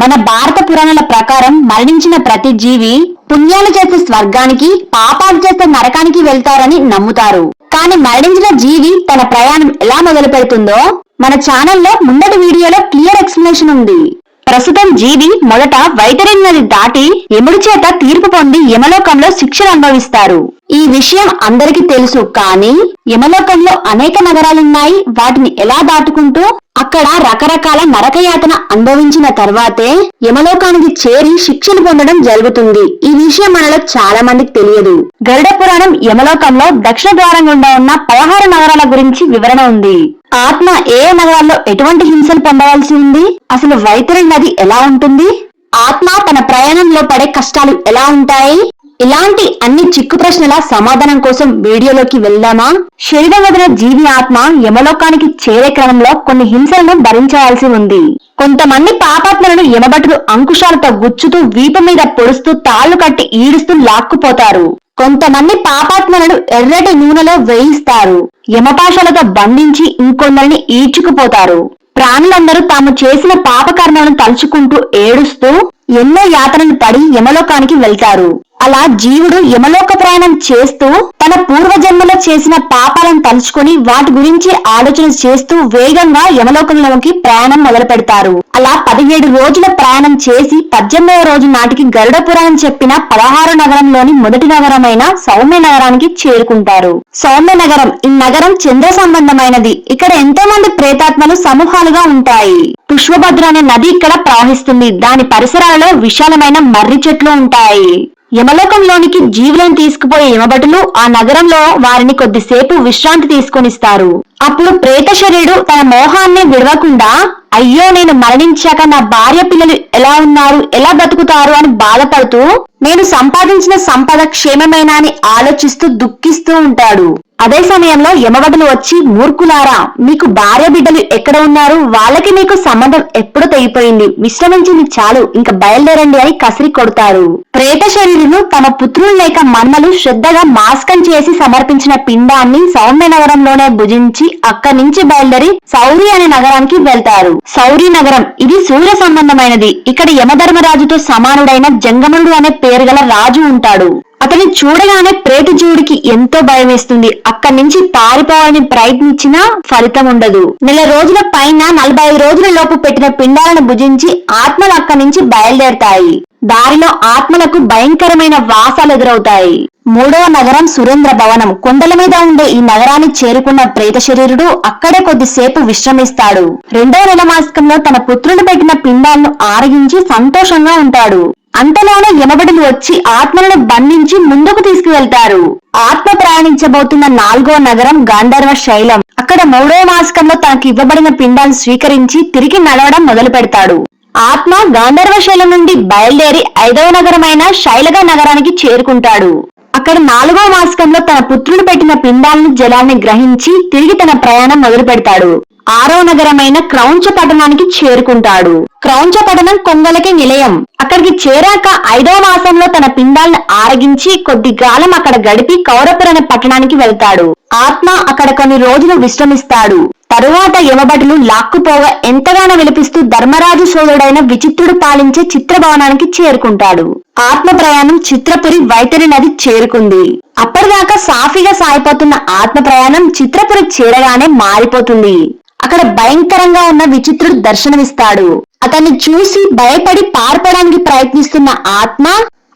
మన భారత పురాణాల ప్రకారం మరణించిన ప్రతి జీవి పుణ్యాలు చేస్తే స్వర్గానికి పాపాలు చేస్తే నరకానికి వెళ్తారని నమ్ముతారు. కానీ మరణించిన జీవి తన ప్రయాణం ఎలా మొదలు పెడుతుందో మన ఛానల్లో ముందటి వీడియోలో క్లియర్ ఎక్స్ప్లెనేషన్ ఉంది. ప్రస్తుతం జీవి మొదట వైతరిణి నది దాటి యముడి చేత తీర్పు పొంది యమలోకంలో శిక్షలు అనుభవిస్తారు. ఈ విషయం అందరికీ తెలుసు కానీ యమలోకంలో అనేక నగరాలున్నాయి. వాటిని ఎలా దాటుకుంటూ అక్కడ రకరకాల నరకయాతన అనుభవించిన తర్వాతే యమలోకానికి చేరి శిక్షలు పొందడం జరుగుతుంది. ఈ విషయం మనలో చాలా మందికి తెలియదు. గరుడ పురాణం యమలోకంలో దక్షిణ ద్వారం గుండా ఉన్న పదహారు నగరాల గురించి వివరణ ఉంది. ఆత్మ ఏ నగరాల్లో ఎటువంటి హింసలు పొందవలసి ఉంది? అసలు వైతరి నది ఎలా ఉంటుంది? ఆత్మ తన ప్రయాణంలో పడే కష్టాలు ఎలా ఉంటాయి? ఇలాంటి అన్ని చిక్కు ప్రశ్నల సమాధానం కోసం వీడియోలోకి వెళ్దామా? శరీరం వదిన జీవి ఆత్మ యమలోకానికి చేరే క్రమంలో కొన్ని హింసలను భరించవలసి ఉంది. కొంతమంది పాపాత్మలను యమభటులు అంకుశాలతో గుచ్చుతూ వీపు మీద పొడుస్తూ తాళ్ళు కట్టి ఈడుస్తూ లాక్కుపోతారు. కొంతమంది పాపాత్మలను ఎర్రటి నూనెలో వేయిస్తారు. యమపాశాలతో బంధించి ఇంకొందరిని ఈడ్చుకుపోతారు. ప్రాణులందరూ తాము చేసిన పాపకర్మలను తలుచుకుంటూ ఏడుస్తూ ఎన్నో యాతనలు పడి యమలోకానికి వెళ్తారు. అలా జీవుడు యమలోక ప్రయాణం చేస్తూ తన పూర్వజన్మ చేసిన పాపాలను తలుచుకొని వాటి గురించి ఆలోచన చేస్తూ వేగంగా యమలోకంలోకి ప్రయాణం మొదలు పెడతారు అలా పదిహేడు రోజుల ప్రయాణం చేసి పద్దెనిమిదవ రోజు నాటికి గరుడ పురాణం చెప్పిన పదహారు నగరంలోని మొదటి నగరమైన సౌమ్య నగరానికి చేరుకుంటారు. సౌమ్య నగరం ఈ నగరం చంద్ర సంబంధమైనది. ఇక్కడ ఎంతో మంది ప్రేతాత్మలు సమూహాలుగా ఉంటాయి. పుష్పభద్ర అనే నది ఇక్కడ ప్రవహిస్తుంది. దాని పరిసరాలలో విశాలమైన మర్రి చెట్లు ఉంటాయి. యమలోకంలోనికి జీవులను తీసుకుపోయే యమభటులు ఆ నగరంలో వారిని కొద్దిసేపు విశ్రాంతి తీసుకొనిస్తారు. అప్పుడు ప్రేత శరీరుడు తన మోహాన్ని విడవకుండా అయ్యో నేను మరణించాక నా భార్య పిల్లలు ఎలా ఉన్నారు ఎలా బతుకుతారు అని బాధపడుతూ నేను సంపాదించిన సంపద క్షేమమేనా అని ఆలోచిస్తూ దుఃఖిస్తూ ఉంటాడు. అదే సమయంలో యమభటులు వచ్చి మూర్ఖులారా మీకు భార్య బిడ్డలు ఎక్కడ ఉన్నారు? వాళ్ళకి మీకు సంబంధం ఎప్పుడు తెగిపోయింది. విశ్రమించింది చాలు ఇంకా బయలుదేరండి అని కసిరి కొడతారు. ప్రేత శరీరులు తమ పుత్రులు లేక మన్మలు శ్రద్ధగా మాస్కం చేసి సమర్పించిన పిండాన్ని సౌమ్య నగరంలోనే భుజించి అక్కడి నుంచి బయలుదేరి సౌరి అనే నగరానికి వెళ్తారు. సౌరి నగరం ఇది సూర్య సంబంధమైనది. ఇక్కడ యమధర్మరాజుతో సమానుడైన జంగముడు అనే పేరు గల రాజు ఉంటాడు. అతని చూడగానే ప్రేత జీవుడికి ఎంతో భయం వేస్తుంది. అక్కడి నుంచి పారిపోవాలని ప్రయత్నించినా ఫలితం ఉండదు. నెల రోజుల పైన నలభై ఐదు రోజుల లోపు పెట్టిన పిండాలను భుజించి ఆత్మలు అక్కడి నుంచి బయలుదేరతాయి. దారిలో ఆత్మలకు భయంకరమైన వాసాలు ఎదురవుతాయి. మూడవ నగరం సురేంద్ర భవనం. కొండల మీద ఉండే ఈ నగరాన్ని చేరుకున్న ప్రేత శరీరుడు అక్కడే కొద్దిసేపు విశ్రమిస్తాడు. రెండవ నెల మాసకంలో తన పుత్రుడు పెట్టిన పిండాలను ఆరగించి సంతోషంగా ఉంటాడు. అంతలోనే యమబడులు వచ్చి ఆత్మలను బంధించి ముందుకు తీసుకువెళ్తారు. ఆత్మ ప్రయాణించబోతున్న నాలుగో నగరం గాంధర్వ శైలం. అక్కడ మూడో మాసకంలో తనకు ఇవ్వబడిన పిండాలను స్వీకరించి తిరిగి నడవడం మొదలు పెడతాడు. ఆత్మ గాంధర్వ శైలం నుండి బయలుదేరి ఐదవ నగరమైన శైలగా నగరానికి చేరుకుంటాడు. అక్కడ నాలుగో మాసకంలో తన పుత్రుడు పెట్టిన పిండాలను జలాన్ని గ్రహించి తిరిగి తన ప్రయాణం మొదలు పెడతాడు ఆరో నగరమైన క్రౌంచ పట్టణానికి చేరుకుంటాడు. క్రౌంచ పట్టణం కొంగలకి నిలయం. అక్కడికి చేరాక ఐదవ మాసంలో తన పిండాలను ఆరగించి కొద్ది కాలం అక్కడ గడిపి కౌరపుర అనే పట్టణానికి వెళ్తాడు. ఆత్మ అక్కడ కొన్ని రోజులు విశ్రమిస్తాడు. తరువాత యమభటులు లాక్కుపోగా ఎంతగానో విలపిస్తూ ధర్మరాజు సోదరుడైన విచిత్రుడు పాలించే చిత్రభవనానికి చేరుకుంటాడు. ఆత్మ ప్రయాణం చిత్రపురి వైతరి నది చేరుకుంది. అప్పటిదాకా సాఫీగా సాగిపోతున్న ఆత్మ ప్రయాణం చిత్రపురి చేరగానే మారిపోతుంది. అక్కడ భయంకరంగా ఉన్న విచిత్రుడు దర్శనమిస్తాడు. అతన్ని చూసి భయపడి పార్పడానికి ప్రయత్నిస్తున్న ఆత్మ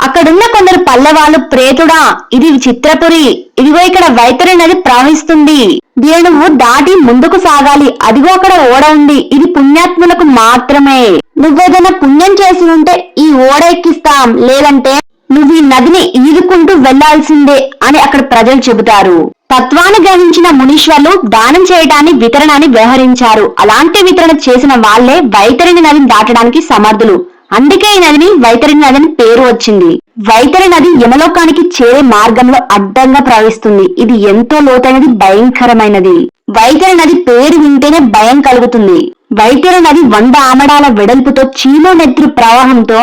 అక్కడున్న కొందరు పల్లెవాళ్ళు ప్రేతుడా ఇది చిత్రపురి ఇదిగో ఇక్కడ వైతరి నది ప్రవహిస్తుంది. దీని నువ్వు దాటి ముందుకు సాగాలి అదిగో అక్కడ ఓడ ఉంది ఇది పుణ్యాత్ములకు మాత్రమే. నువ్వేదైనా పుణ్యం చేసి ఉంటే ఈ ఓడ ఎక్కిస్తాం లేదంటే నువ్వు ఈ నదిని ఈదుకుంటూ వెళ్ళాల్సిందే అని అక్కడ ప్రజలు చెబుతారు. తత్వాన్ని గ్రహించిన మునీశ్వర్లు దానం చేయటాన్ని వితరణాన్ని వ్యవహరించారు. అలాంటి వితరణ చేసిన వాళ్ళే వైతరిణి నదిని దాటడానికి సమర్థులు. అందుకే ఈ నదిని వైతరిణి నది అని పేరు వచ్చింది. వైతరి నది యమలోకానికి చేరే మార్గంలో అడ్డంగా ప్రవహిస్తుంది. ఇది ఎంతో లోతైనది భయంకరమైనది. వైతరి నది పేరు వింటేనే భయం కలుగుతుంది. వైతరి నది వంద ఆమడాల వెడల్పుతో చీలో నెత్తురు ప్రవాహంతో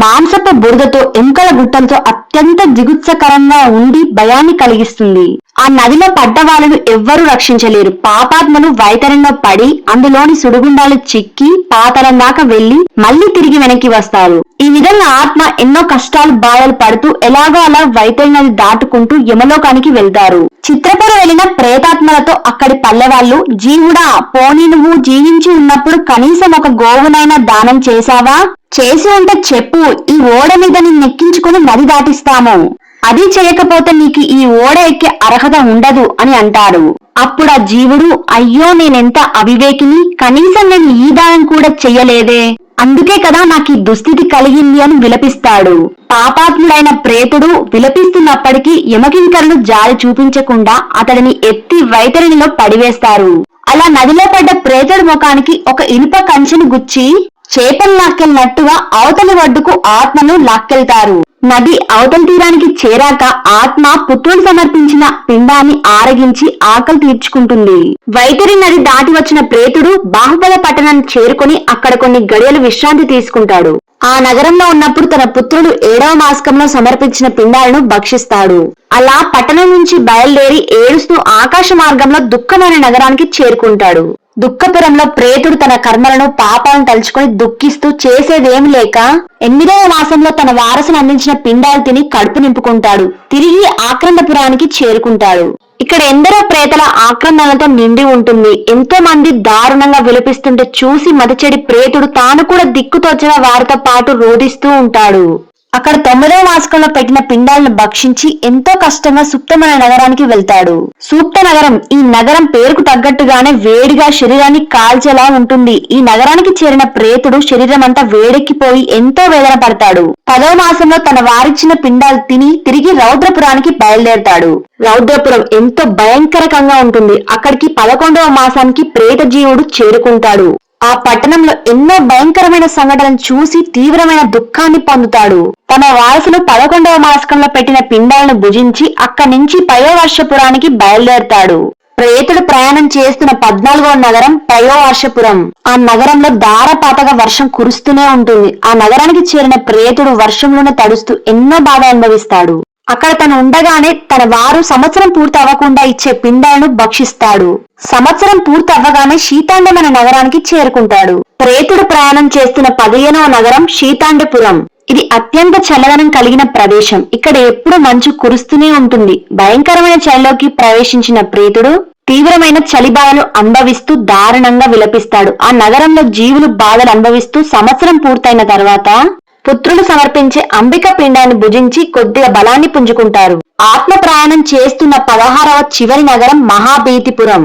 మాంసపు బురదతో ఎముకల గుట్టలతో అత్యంత జిగుత్సకరంగా ఉండి భయాన్ని కలిగిస్తుంది. ఆ నదిలో పడ్డ వాళ్ళను ఎవ్వరూ రక్షించలేరు. పాపాత్మలు వైతరంలో పడి అందులోని సుడిగుండాలు చిక్కి పాతరం దాకా వెళ్ళి మళ్ళీ తిరిగి వెనక్కి వస్తారు. విధంగా ఆత్మ ఎన్నో కష్టాలు బాధలు పడుతూ ఎలాగో అలా వైతరి నది దాటుకుంటూ యమలోకానికి వెళ్తారు. చిత్రపుర వెళ్ళిన ప్రేతాత్మలతో అక్కడి పల్లెవాళ్ళు జీవుడా పోనీ నువ్వు జీవించి ఉన్నప్పుడు కనీసం ఒక గోవునైనా దానం చేశావా? చేసి ఉంటే చెప్పు ఈ ఓడ మీద నిన్నెక్కించుకుని నది దాటిస్తాము. అది చేయకపోతే నీకు ఈ ఓడ ఎక్కే అర్హత ఉండదు అని అంటారు అప్పుడు ఆ జీవుడు అయ్యో నేనెంత అవివేకిని? కనీసం నేను ఈ దానం కూడా చెయ్యలేదే అందుకే కదా నాకు ఈ దుస్థితి కలిగింది అని విలపిస్తాడు. పాపాత్ముడైన ప్రేతుడు విలపిస్తున్నప్పటికీ యమకింకరులు జాలి చూపించకుండా అతడిని ఎత్తి వైతరినిలో పడివేస్తారు. అలా నదిలో పడ్డ ప్రేతుడి ముఖానికి ఒక ఇనుప కంచెను గుచ్చి చేపలు లాక్కెళ్ళినట్టుగా అవతలి ఒడ్డుకు ఆత్మను లాక్కెళ్తారు. నది అవతలి తీరానికి చేరాక ఆత్మ పుత్రుడు సమర్పించిన పిండాన్ని ఆరగించి ఆకలి తీర్చుకుంటుంది. వైతరి నది దాటి వచ్చిన ప్రేతుడు బాహుబల పట్టణాన్ని చేరుకుని అక్కడ కొన్ని గడియలు విశ్రాంతి తీసుకుంటాడు. ఆ నగరంలో ఉన్నప్పుడు తన పుత్రుడు ఏడవ మాసకంలో సమర్పించిన పిండాలను భక్షిస్తాడు. అలా పట్టణం నుంచి బయలుదేరి ఏడుస్తూ ఆకాశ మార్గంలో దుఃఖమైన నగరానికి చేరుకుంటాడు. దుఃఖపురంలో ప్రేతుడు తన కర్మలను పాపాలను తలుచుకొని దుఃఖిస్తూ చేసేదేమి లేక ఎనిమిదవ మాసంలో తన వారసును అందించిన పిండాలు తిని కడుపు నింపుకుంటాడు. తిరిగి ఆక్రందపురానికి చేరుకుంటాడు. ఇక్కడ ఎందరో ప్రేతల ఆక్రమణలతో నిండి ఉంటుంది. ఎంతో మంది దారుణంగా విలపిస్తుంటే చూసి మతిచెడి ప్రేతుడు తాను కూడా దిక్కుతోచిన వారితో పాటు రోధిస్తూ ఉంటాడు. అక్కడ తొమ్మిదవ మాసకంలో పెట్టిన పిండాలను భక్షించి ఎంతో కష్టంగా సుప్తమైన నగరానికి వెళ్తాడు. సూప్త నగరం ఈ నగరం పేరుకు తగ్గట్టుగానే వేడిగా శరీరాన్ని కాల్చేలా ఉంటుంది. ఈ నగరానికి చేరిన ప్రేతుడు శరీరం అంతా వేడెక్కిపోయి ఎంతో వేదన పడతాడు. పదవ మాసంలో తన వారిచ్చిన పిండాలు తిని తిరిగి రౌద్రపురానికి బయలుదేరతాడు. రౌద్రపురం ఎంతో భయంకరకంగా ఉంటుంది. అక్కడికి పదకొండవ మాసానికి ప్రేత జీవుడు చేరుకుంటాడు. ఆ పట్టణంలో ఎన్నో భయంకరమైన సంఘటనలు చూసి తీవ్రమైన దుఃఖాన్ని పొందుతాడు. తన వారసులు పదకొండవ మాసకంలో పెట్టిన పిండాలను భుజించి అక్కడి నుంచి పయోవర్షపురానికి బయలుదేరతాడు. ప్రేతుడు ప్రయాణం చేస్తున్న పద్నాలుగో నగరం పయోవర్షపురం. ఆ నగరంలో దారపాతగా వర్షం కురుస్తూనే ఉంటుంది. ఆ నగరానికి చేరిన ప్రేతుడు వర్షంలోనే తడుస్తూ ఎన్నో బాధ అనుభవిస్తాడు. అక్కడ తను ఉండగానే తన వారు సంవత్సరం పూర్తి అవ్వకుండా ఇచ్చే పిండాలను భక్షిస్తాడు. సంవత్సరం పూర్తి అవ్వగానే శీతాండమైన నగరానికి చేరుకుంటాడు. ప్రేతుడు ప్రయాణం చేస్తున్న పదిహేనవ నగరం శీతాండపురం. ఇది అత్యంత చల్లదనం కలిగిన ప్రదేశం. ఇక్కడ ఎప్పుడు మంచు కురుస్తూనే ఉంటుంది. భయంకరమైన చలిలోకి ప్రవేశించిన ప్రేతుడు తీవ్రమైన చలి బాధలు అనుభవిస్తూ దారుణంగా విలపిస్తాడు. ఆ నగరంలో జీవులు బాధలు అనుభవిస్తూ సంవత్సరం పూర్తయిన తర్వాత పుత్రులు సమర్పించే అంబిక పిండాన్ని భుజించి కొద్దిగా బలాన్ని పుంజుకుంటారు. ఆత్మ ప్రయాణం చేస్తున్న పదహారవ చివరి నగరం మహాభీతిపురం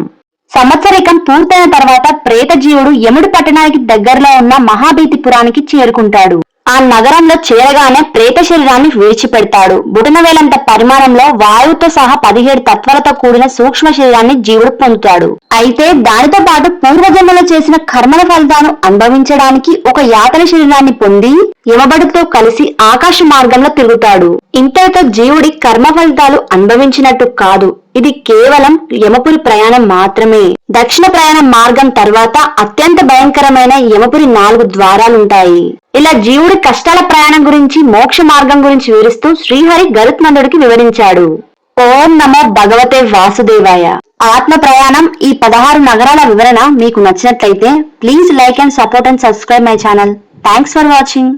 సంవత్సరికం పూర్తయిన తర్వాత ప్రేత జీవుడు యముడు పట్టణానికి దగ్గరలో ఉన్న మహాభీతిపురానికి చేరుకుంటాడు. ఆ నగరంలో చేరగానే ప్రేత శరీరాన్ని విడిచిపెడతాడు. బుటనవేలంత పరిమాణంలో వాయువుతో సహా పదిహేడు తత్వాలతో కూడిన సూక్ష్మ శరీరాన్ని జీవుడు పొందుతాడు. అయితే దానితో పాటు పూర్వజన్మలో చేసిన కర్మల ఫలితాలను అనుభవించడానికి ఒక యాతన శరీరాన్ని పొంది యమబడితో కలిసి ఆకాశ మార్గంలో తిరుగుతాడు. ఇంతటితో జీవుడి కర్మ ఫలితాలు అనుభవించినట్టు కాదు. ఇది కేవలం యమపురి ప్రయాణం మాత్రమే. దక్షిణ ప్రయాణ మార్గం తర్వాత అత్యంత భయంకరమైన యమపురి నాలుగు ద్వారాలుంటాయి. ఇలా జీవుడి కష్టాల ప్రయాణం గురించి మోక్ష మార్గం గురించి వివరిస్తూ శ్రీహరి గరుత్మంతుడికి వివరించాడు. ఓం నమో భగవతే వాసుదేవాయ. ఆత్మ ప్రయాణం ఈ పదహారు నగరాల వివరణ మీకు నచ్చినట్లయితే please like and support and subscribe my channel. Thanks for watching.